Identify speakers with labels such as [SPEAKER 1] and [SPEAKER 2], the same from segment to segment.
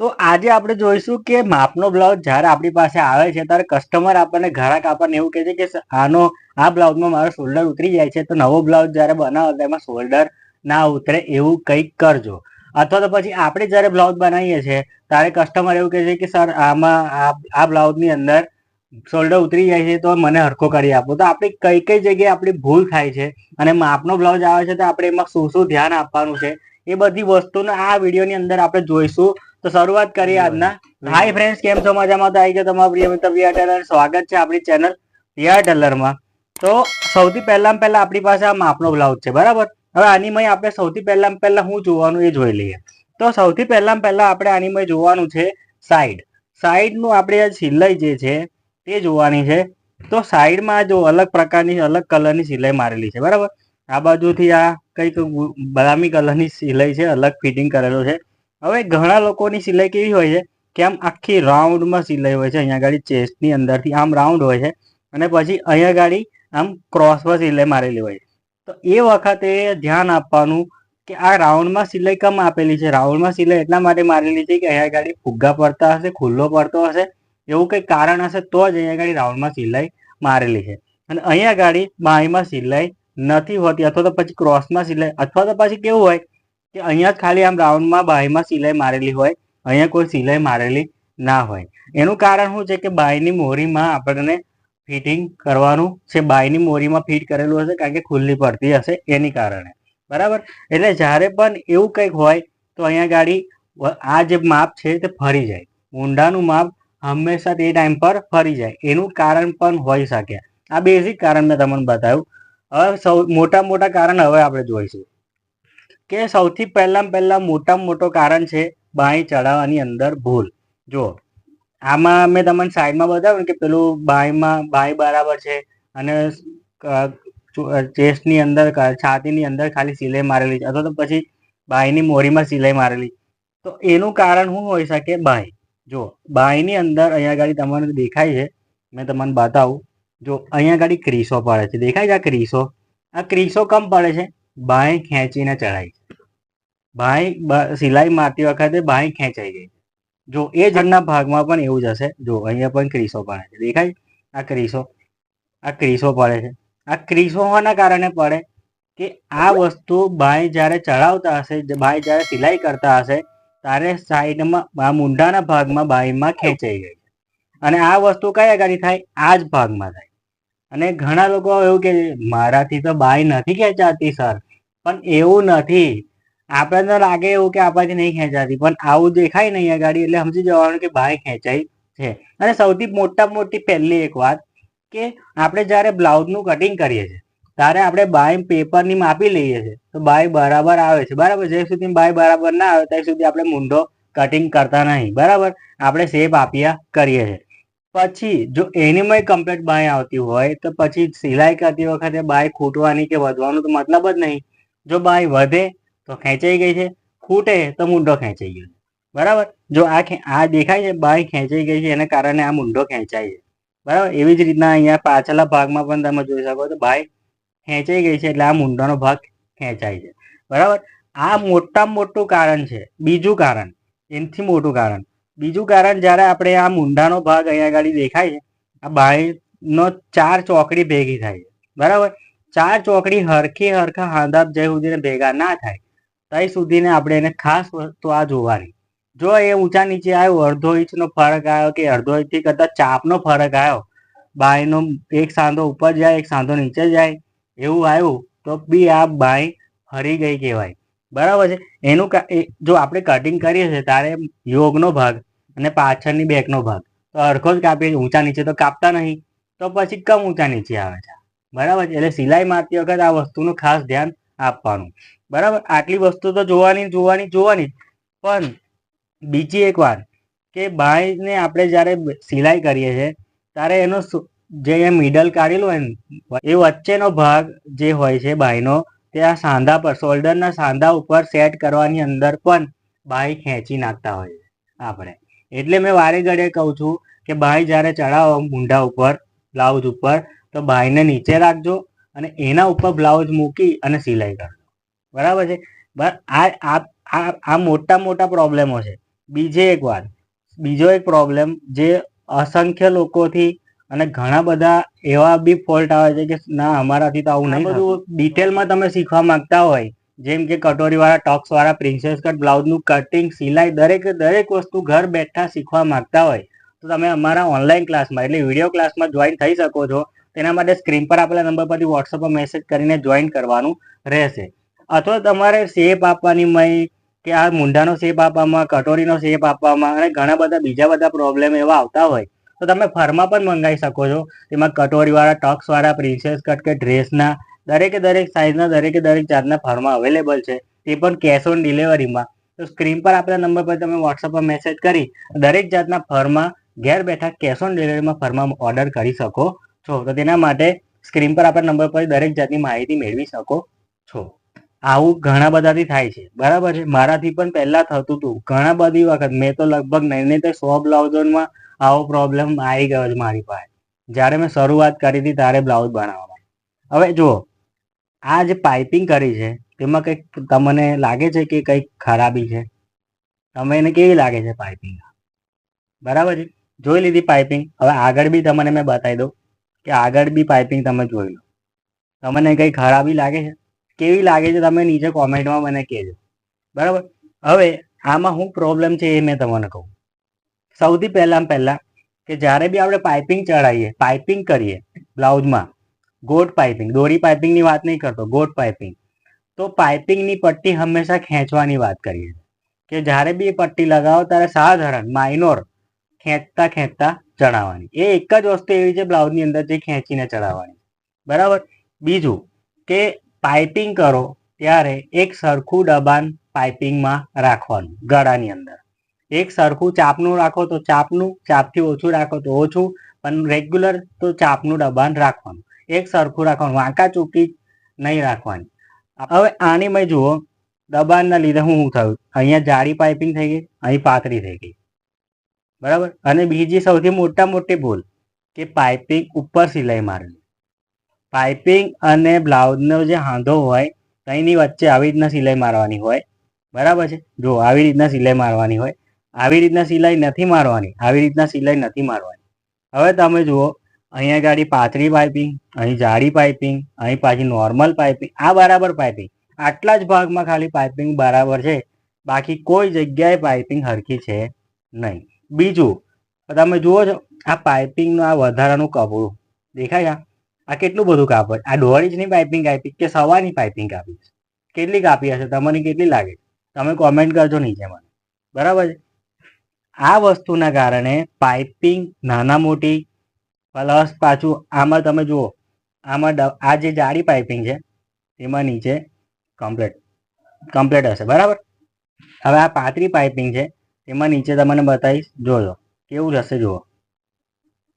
[SPEAKER 1] તો આજે આપણે જોઈશું કે માપનો બ્લાઉઝ જ્યારે આપણી પાસે આવે છે, ત્યારે કસ્ટમર આપણને ઘરાક આપણને એવું કહે છે કે આનો, આ બ્લાઉઝમાં મારો શોલ્ડર ઉતરી જાય છે, તો નવો બ્લાઉઝ જ્યારે બનાવો તેમાં શોલ્ડર ના ઉતરે એવું કંઈક કરજો. અથવા તો પછી આપણે જ્યારે બ્લાઉઝ બનાવીએ છીએ, ત્યારે કસ્ટમર એવું કહે છે કે, સર, આમાં આ બ્લાઉઝની અંદર શોલ્ડર ઉતરી જાય છે, તો મને હરખો કરી આપો. તો આપણે કઈ કઈ જગ્યાએ આપણી ભૂલ થાય છે અને માપનો બ્લાઉઝ આવે છે, તો આપણે એમાં શું શું ધ્યાન આપવાનું છે, એ બધી વસ્તુને આ વિડીયોની અંદર આપણે જોઈશું. તો શરૂઆત કરીએ આજના. હાય ફ્રેન્ડ્સ કેમ છો? મજામાં તો આવી ગયો તમારા પ્રિય મિત્ર વીઆર ટેલર. સ્વાગત છે આપણી ચેનલ વીઆર ટેલરમાં. તો સૌથી પહેલામાં પહેલા આપણી પાસે આ માપનો બ્લાઉઝ છે, બરાબર? હવે આનીમય આપણે સૌથી પહેલામાં પહેલા હું જોવાનું એ જોઈ લઈએ. તો સૌથી પહેલામાં પહેલા આપણે આનીમય જોવાનું છે સાઈડ સાઈડનું આપણે સિલાઈ જે છે તે જોવાની છે. તો સાઈડમાં જો અલગ પ્રકારની, અલગ કલરની સિલાઈ મારેલી છે, બરાબર? આ બાજુથી આ કંઈક બદામી કલરની સિલાઈ છે, અલગ ફિટિંગ કરેલો છે. હવે ઘણા લોકોની સિલાઈ કેવી હોય છે કે આમ આખી રાઉન્ડમાં સિલાઈ હોય છે, અહીંયા ગાડી ચેસ્ટની અંદરથી આમ રાઉન્ડ હોય છે અને પછી અહીંયા ગાડી આમ ક્રોસમાં સિલાઈ મારેલી હોય છે. તો એ વખતે ધ્યાન આપવાનું કે આ રાઉન્ડમાં સિલાઈ કમ આપેલી છે. રાઉન્ડમાં સિલાઈ એટલા માટે મારેલી છે કે અહીંયા ગાડી ફુગ્ગા પડતા હશે, ખુલ્લો પડતો હશે, એવું કંઈ કારણ હશે તો જ અહીંયા ગાડી રાઉન્ડમાં સિલાઈ મારેલી છે. અને અહીંયા ગાડી બાહીમાં સિલાઈ નથી હોતી અથવા તો પછી ક્રોસમાં સિલાઈ અથવા તો પછી કેવું હોય કે અહીંયા ખાલી આમ રાઉન્ડમાં બાહીમાં સિલાઈ મારેલી હોય, અહીંયા કોઈ સિલાઈ મારેલી ના હોય. એનું કારણ શું છે કે બાયની મોરીમાં આપણને ફિટિંગ કરવાનું છે બાયની મોરીમાં ફિટ કરેલું હશે કારણ કે ખુલ્લી પડતી હશે એની કારણે. બરાબર? એટલે જ્યારે પણ એવું કંઈક હોય, તો અહીંયા ગાડી આ જે માપ છે તે ફરી જાય. ઊંડાનું માપ હંમેશા તે ટાઈમ પર ફરી જાય. એનું કારણ પણ હોઈ શકે. આ બેઝિક કારણ મેં તમને બતાવ્યું. હવે સૌ મોટા મોટા કારણ હવે આપણે જોઈશું. કે સૌથી પહેલાં પહેલાં મોટામાં મોટો કારણ છે બાંય ચડાવવાની અંદર ભૂલ. જો આમાં મેં તમને સાઈડમાં બતાવ્યું કે પેલું બાંયમાં, બાંય બરાબર છે અને ચેસ્ટની અંદર છાતીની અંદર ખાલી સિલાઈ મારેલી છે. અથવા તો પછી બાંયની મોરીમાં સિલાઈ મારેલી. તો એનું કારણ શું હોઈ શકે? બાંય. જો બાંયની અંદર અહીંયા ગાડી તમને દેખાય છે, મેં તમને બતાવું. જો અહીંયા ગાડી ક્રીસો પડે છે. દેખાય છે આ ક્રીસો? આ ક્રીસો કમ પડે છે. બાંય ખેંચીને ચડાય બાંય સિલાઈ મારતી વખતે બાંય ખેંચાઈ ગઈ જો એ જડના ભાગમાં પણ એવું જ હશે. જો અહીંયા પણ ક્રીસો પડે છે. દેખાય? આ ક્રીસો. આ ક્રીસો પડે છે. આ ક્રીસો હોવાના કારણે પડે કે આ વસ્તુ બાંય જ્યારે ચડાવતા હશે બાંય જ્યારે સિલાઈ કરતા હશે, ત્યારે સાઈડમાં, આ મુંડાના ભાગમાં બાંયમાં ખેંચાઈ ગઈ અને આ વસ્તુ કયા ગાડી થાય? આ જ ભાગમાં થાય. અને ઘણા લોકો એવું કે મારાથી તો બાય નથી ખેંચાતી, સર. પણ એવું નથી. આપણે તો લાગે એવું કે આપણાથી નહીં ખેંચાતી, પણ આવું દેખાય નહીં આ એટલે સમજી જવાનું કે બાય ખેંચાય છે. અને સૌથી મોટા મોટી પહેલી એક વાત કે આપણે જ્યારે બ્લાઉઝનું કટિંગ કરીએ છીએ, ત્યારે આપણે બાય પેપરની માપી લઈએ છીએ. તો બાય બરાબર આવે છે. બરાબર. જ્યાં સુધી બાય બરાબર ના આવે, ત્યાં સુધી આપણે મૂંઢો કટિંગ કરતા નહીં. બરાબર? આપણે શેપ આપ્યા કરીએ છીએ. પછી જો એનીમાં કમ્પ્લીટ બાય આવતી હોય, તો પછી સિલાઈ કરતી વખતે બાય ખૂટવાની કે વધવાનું તો મતલબ જ નહીં. જો બાય વધે તો ખેંચાઈ ગઈ છે, ખૂટે તો મુંડો ખેંચાઈ ગયો બરાબર? જો આ આ દેખાય છે, બાય ખેંચાઈ ગઈ છે, એના કારણે આ મુંડો ખેંચાય છે. બરાબર? એવી જ રીતના અહીંયા પાછલા ભાગમાં પણ તમે જોઈ શકો તો બાય ખેંચાઈ ગઈ છે, એટલે આ મુંડાનો ભાગ ખેંચાય છે. બરાબર? આ મોટામાં મોટું કારણ છે, બીજું કારણ, એનાથી મોટું કારણ. બીજું કારણ જ્યારે આપણે આ મુંડાનો ભાગ અહીંયા આગળ દેખાય છે, આ બાયનો ચાર ચોકડી ભેગી થાય છે. બરાબર? ચાર ચોકડી હરખી હરખા હાંધાપ જય સુધીને ભેગા ના થાય ત્યાં સુધીને આપણે એને ખાસ વસ્તુ આ જોવાની. જો એ ઊંચા નીચે આવ્યો, અડધો ઇંચનો ફરક આવ્યો કે અડધો ઇંચથી કરતાં ચાપનો ફરક આવ્યો, બાયનો એક સાંધો ઉપર જાય, એક સાંધો નીચે જાય, એવું આવ્યું, તો બી આ બાય હરી ગઈ કહેવાય. બરાબર છે? એનું જો આપણે કટિંગ કરીએ છીએ ત્યારે યોગનો ભાગ અને પાછળની બેકનો ભાગ. તો અડખો જ કાપીએ ઊંચા નીચે તો કાપતા નહીં. તો પછી કમ ઊંચા નીચે આવે છે. બરાબર છે? એટલે સિલાઈ મારતી વખત આ વસ્તુનું ખાસ ધ્યાન આપવાનું. બરાબર? આટલી વસ્તુ તો જોવાની જોવાની જોવાની પણ બીજી એક વાત કે બાયને આપણે જ્યારે સિલાઈ કરીએ છીએ, ત્યારે એનો જે મિડલ કાઢેલું હોય ને, એ વચ્ચેનો ભાગ જે હોય છે બાયનો તે આ સાંધા પર શોલ્ડરના સાંધા ઉપર સેટ કરવાની અંદર પણ બાય ખેંચી નાખતા હોય છે આપણે. એટલે મેં વારે ઘડે કહું છું કે ભાઈ જ્યારે ચડાવો મૂંઢા ઉપર, બ્લાઉઝ ઉપર, તો બાયને નીચે રાખજો અને એના ઉપર બ્લાઉઝ મૂકી અને સિલાઈ કરજો. બરાબર છે? આ આ મોટા મોટા પ્રોબ્લેમો છે. બીજે એક વાત, બીજો એક પ્રોબ્લેમ જે અસંખ્ય લોકોથી અને ઘણા બધા એવા બી ફોલ્ટ આવે છે કે ના અમારાથી તો આવું નહીં બધું ડિટેલમાં તમે શીખવા માંગતા હોય જેમ કે કટોરીવાળા ટોક્સવાળા પ્રિન્સેસ કટ બ્લાઉઝનું કટિંગ સિલાઈ દરેક દરેક વસ્તુ ઘર બેઠા શીખવા માંગતા હોય તો તમે અમારા ઓનલાઈન ક્લાસમાં એટલે વીડિયો ક્લાસમાં જોઈન થઈ શકો છો. તેના માટે સ્ક્રીન પર આપેલા નંબર પરથી વોટ્સઅપ પર મેસેજ કરીને જોઈન કરવાનું રહેશે. અથવા તમારે શેપ આપવાની મય કે આ મૂંઢાનો શેપ આપવામાં કટોરીનો શેપ આપવામાં અને ઘણા બધા બીજા બધા પ્રોબ્લેમ એવા આવતા હોય તો તમે ફરમાં પણ મંગાવી શકો છો. તેમાં કટોરીવાળા, ટક્સવાળા, પ્રિન્સેસ કટ કે ડ્રેસના, દરેકે દરેક સાઇઝના, દરેકે દરેક જાતના ફરમાં અવેલેબલ છે. તે પણ કેશ ઓન ડિલિવરીમાં. તો સ્ક્રીન પર આપેલા નંબર પર તમે વોટ્સઅપ પર મેસેજ કરી દરેક જાતના ફરમાં, ઘેર બેઠા કેશ ઓન ડિલિવરીમાં ફરમાં ઓર્ડર કરી શકો છો. તો તેના માટે સ્ક્રીન પર આપેલા નંબર પર દરેક જાતની માહિતી મેળવી શકો છો. આવું ઘણા બધાથી થાય છે. બરાબર છે? મારાથી પણ પહેલા થતું હતું ઘણા બધી વખત મેં તો લગભગ નહીં નહીં તો સો બ્લાઉઝોમાં આવો પ્રોબ્લેમ આવી ગયો છે મારી પાસે. જ્યારે મેં શરૂઆત કરી હતી ત્યારે બ્લાઉઝ બનાવવામાં હવે જુઓ, આ જે પાઇપિંગ કરી છે, તેમાં કંઈક તમને લાગે છે કે કંઈક ખરાબી છે? તમે એને કેવી લાગે છે પાઇપિંગ બરાબર છે? જોઈ લીધી પાઇપિંગ હવે આગળ બી તમને મેં બતાવી દઉં કે આગળ બી પાઇપિંગ તમે જોઈ લો. તમને કંઈ ખરાબી લાગે છે? કેવી લાગે છે તમે નીચે કોમેન્ટમાં મને કહેજો. બરાબર? હવે આમાં શું પ્રોબ્લેમ છે એ મેં તમને કહું. સૌથી પહેલાં પહેલાં કે જ્યારે બી આપણે પાઇપિંગ ચડાવીએ પાઇપિંગ કરીએ બ્લાઉઝમાં, ગોટ પાઇપિંગ, દોરી પાઇપિંગની વાત નહીં કરતો, ગોટ પાઇપિંગ. તો પાઇપિંગની પટ્ટી હંમેશા ખેંચવાની વાત કરીએ કે જ્યારે બી એ પટ્ટી લગાવો ત્યારે સાધારણ માઇનોર ખેંચતા ખેંચતા ચડાવવાની એ એક જ વસ્તુ એવી છે બ્લાઉઝની અંદર જે ખેંચીને ચડાવવાની બરાબર? બીજું કે પાઇપિંગ કરો ત્યારે એક સરખું દબાણ પાઇપિંગમાં રાખવાનું, ગળાની અંદર. એક સરખું ચાપનું રાખો તો ચાપનું, ચાપથી ઓછું રાખો તો ઓછું, પણ રેગ્યુલર તો ચાપનું દબાણ રાખવાનું. એક સરખું રાખવાનું, વાંકા ચૂકી નહીં રાખવાની. હવે આની મેં જુઓ, દબાણના લીધે હું શું થયું? અહીંયા જાડી પાઇપિંગ થઈ ગઈ, અહીં પાતળી થઈ ગઈ. બરાબર? અને બીજી સૌથી મોટા મોટી ભૂલ, કે પાઇપિંગ ઉપર સિલાઈ મારેલી. પાઇપિંગ અને બ્લાઉઝનો જે હાંધો હોય તેની વચ્ચે આવી રીતના સિલાઈ મારવાની હોય, બરાબર છે? જો આવી રીતના સિલાઈ મારવાની હોય આવી રીતના સિલાઈ નથી મારવાની, આવી રીતના સિલાઈ નથી મારવાની. હવે તમે જુઓ, અહીંયા ગાડી પાતળી પાઇપિંગ, અહીં જાડી પાઇપિંગ, અહીં પાછી નોર્મલ પાઇપિંગ, આ બરાબર પાઇપિંગ. આટલા જ ભાગમાં ખાલી પાઇપિંગ બરાબર છે. બાકી કોઈ જગ્યાએ પાઇપિંગ હરખી છે નહીં. બીજું, તમે જુઓ છો, આ પાઇપિંગનું આ વધારાનું કપડું, દેખાય આ? કેટલું બધું કાપડ? આ દોઢ પાઇપિંગ આપી કે સવાની પાઇપિંગ આપી કેટલી કાપી હશે? તમને કેટલી લાગે? તમે કોમેન્ટ કરજો નીચે મને. બરાબર છે? આ વસ્તુના કારણે પાઇપિંગ નાના મોટી પ્લસ પાછું આમાં તમે જુઓ, આમાં આ જે જાડી પાઇપિંગ છે, તેમાં નીચે કમ્પ્લેટ કમ્પ્લેટ હશે, બરાબર? હવે આ પાતળી પાઇપિંગ છે, તેમાં નીચે તમને બતાવીશ, જોજો, કેવું જશે જુઓ.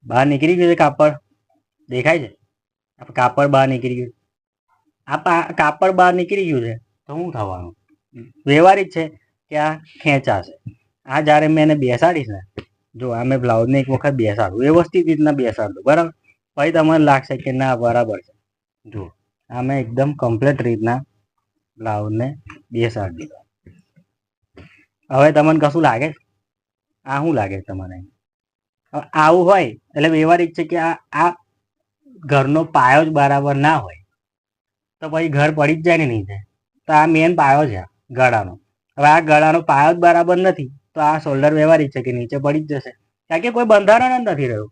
[SPEAKER 1] બહાર નીકળી ગયું છે કાપડ, દેખાય છે? કાપડ બહાર નીકળી ગયું. આ કાપડ બહાર નીકળી ગયું છે, તો શું થવાનું? વ્યવહારિક છે કે આ ખેંચાશે? આ જ્યારે મેં એને બેસાડીશ ને જો આ મેં બ્લાઉઝને એક વખત બેસાડું, વ્યવસ્થિત રીતના બેસાડું, બરાબર? પછી તમને લાગશે કે ના, બરાબર છે. જો આ મેં એકદમ કમ્પ્લીટ રીતના બ્લાઉઝને બેસાડી દીધો. હવે તમને કશું લાગે? આ શું લાગે તમને? આવું હોય, એટલે વ્યવહારિક છે કે આ આ ઘરનો પાયો જ બરાબર ના હોય, તો પછી ઘર પડી જ જાય ને નીચે. તો આ મેન પાયો છે ગળાનો. હવે આ ગળાનો પાયો જ બરાબર નથી. તો આ શોલ્ડર વ્યવહારિક છે કે નીચે પડી જ જશે. કારણ કે કોઈ બંધારણ જ નથી રહ્યું.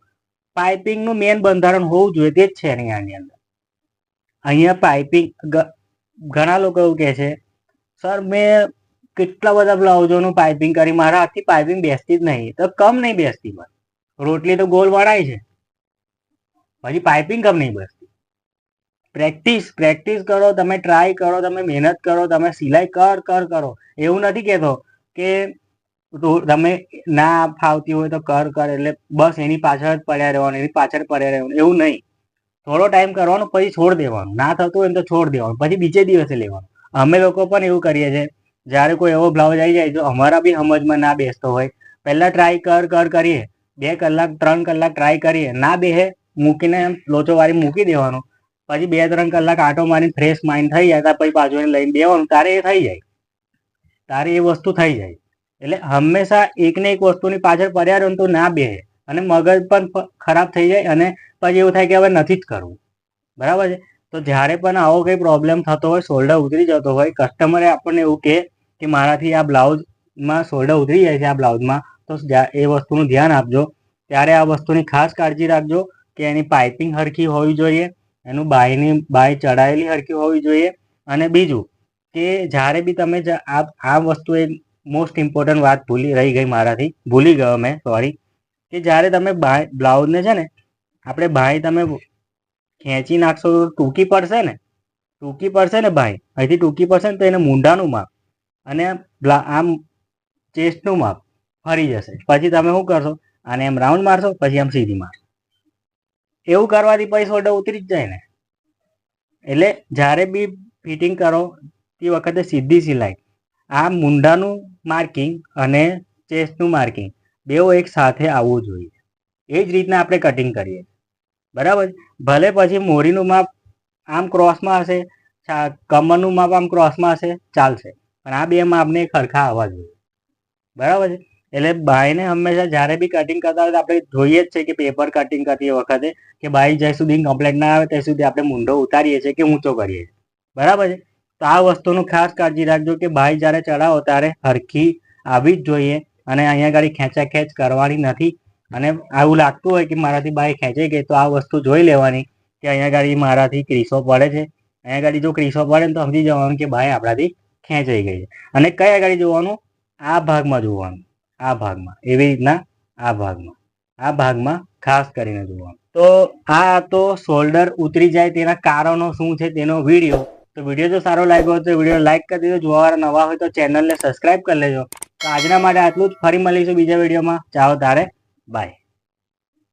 [SPEAKER 1] પાઇપિંગનું મેન બંધારણ હોવું જોઈએ તે જ છે નહીં આની અંદર. અહીંયા પાઇપિંગ ઘણા લોકો એવું કહે છે, સર, મેં કેટલા બધા બ્લાઉઝોનું પાઇપિંગ કરી, મારા હાથથી પાઇપિંગ બેસતી જ નહીં. તો કમ નહીં બેસતી પણ. રોટલી તો ગોલ વળાય છે. પછી પાઇપિંગ કમ નહીં બેસતી. પ્રેક્ટિસ પ્રેક્ટિસ કરો, તમે ટ્રાય કરો, તમે મહેનત કરો, તમે સિલાઈ કર કર, કરો. એવું નથી કહેતો કે તમે ના ફાવતી હોય તો કર કર, એટલે બસ એની પાછળ જ પડ્યા રહેવાનું, એની પાછળ પડ્યા રહેવાનું, એવું નહીં. થોડો ટાઈમ કરવાનો, પછી છોડ દેવાનું. ના થતું હોય તો છોડ દેવાનું. પછી બીજે દિવસે લેવાનું. અમે લોકો પણ એવું કરીએ છીએ. જ્યારે કોઈ એવો બ્લાઉઝ આવી જાય તો અમારા બી સમજમાં ના બેસતો હોય. પહેલાં ટ્રાય કર કર કરીએ. બે કલાક, ત્રણ કલાક ટ્રાય કરીએ. ના બેહે મૂકીને લોચો વાળી મૂકી દેવાનો. પછી બે, ત્રણ કલાક આટો મારીને ફ્રેશ માઇન્ડ થઈ જાય પછી પાછું એને લઈને દેવાનું તારે એ થઈ જાય. તારે એ વસ્તુ થઈ જાય. એટલે હંમેશા એકને એક વસ્તુની પાછળ પડ્યા રહો તો ના બે અને મગજ પણ ખરાબ થઈ જાય અને પછી એવું થાય કે હવે નથી જ કરવું. બરાબર છે? તો જ્યારે પણ આવો કંઈ પ્રોબ્લેમ થતો હોય શોલ્ડર ઉતરી જતો હોય કસ્ટમરે આપણને એવું કહે કે મારાથી આ બ્લાઉઝમાં શોલ્ડર ઉતરી જાય છે, આ બ્લાઉઝમાં તો એ વસ્તુનું ધ્યાન આપજો. ત્યારે આ વસ્તુની ખાસ કાળજી રાખજો કે એની પાઇપિંગ હરખી હોવી જોઈએ, એનું બાયની, બાય ચડાયેલી હરખી હોવી જોઈએ. અને બીજું કે જ્યારે બી તમે આ આ વસ્તુ એક મોસ્ટ ઇમ્પોર્ટન્ટ વાત ભૂલી, રહી ગઈ મારાથી. ભૂલી ગયો મેં સોરી કે જ્યારે તમે બાય બ્લાઉઝને છે ને, આપણે ભાઈ તમે ખેંચી નાખશો તો ટૂંકી પડશે ને? ટૂંકી પડશે ને ભાઈ અહીંથી ટૂંકી પડશે ને તો એને મૂંઢાનું માપ અને આમ ચેસ્ટનું માપ ફરી જશે. પછી તમે શું કરશો? આને એમ રાઉન્ડ મારશો, પછી આમ સીધી મારશો. એવું કરવાથી પછી શોલ્ડર ઉતરી જ જાય ને. એટલે જ્યારે બી ફિટિંગ કરો, તે વખતે સીધી સિલાઈ. આ મુંડાનું માર્કિંગ અને ચેસ્ટનું માર્કિંગ બેઓ એક સાથે આવવું જોઈએ. એ જ રીતના આપણે કટિંગ કરીએ. બરાબર? ભલે પછી મોરીનું માપ આમ ક્રોસમાં હશે કમરનું માપ આમ ક્રોસમાં હશે, ચાલશે. પણ આ બે માપને ખરખા આવવા જોઈએ. બરાબર છે? એટલે બાઈને હંમેશા જ્યારે બી કટિંગ કરતા હોય આપણે જોઈએ જ છે કે પેપર કટિંગ કરતી વખતે કે બાઈ જ્યાં સુધી કમ્પ્લેટ ના આવે ત્યાં સુધી આપણે મૂંઢો ઉતારીએ છીએ કે ઊંચો કરીએ છીએ. બરાબર છે? તો આ વસ્તુનું ખાસ કાળજી રાખજો કે ભાઈ જ્યારે ચડાવો ત્યારે હરખી આવી જ જોઈએ અને અહીંયા ગાડી ખેંચાખેંચ કરવાની નથી. અને આવું લાગતું હોય કે મારાથી બાઈક ખેંચાઈ ગઈ તો આ વસ્તુ જોઈ લેવાની કે અહીંયા ગાડી મારાથી ક્રીસો પડે છે. અહીંયા ગાડી જો ક્રીસો પડે ને તો સમજી જવાનું કે ભાઈ આપણાથી ખેંચાઈ ગઈ છે. અને કયા ગાડી જોવાનું? આ ભાગમાં જોવાનું. આ ભાગમાં. એવી રીતના આ ભાગમાં. આ ભાગમાં ખાસ કરીને જોવાનું. તો આ તો શોલ્ડર ઉતરી જાય તેના કારણો શું છે તેનો વીડિયો તો વીડિયો જો સારો લાગ્યો હોય તો વીડિયો લાઈક કરી દેજો. જોવાવાળા નવા હોય તો ચેનલને સબસ્ક્રાઈબ કરી લેજો. તો આજના માટે આટલું જ. ફરી મળીશું બીજા વિડીયોમાં. ચાલો તારે. બાય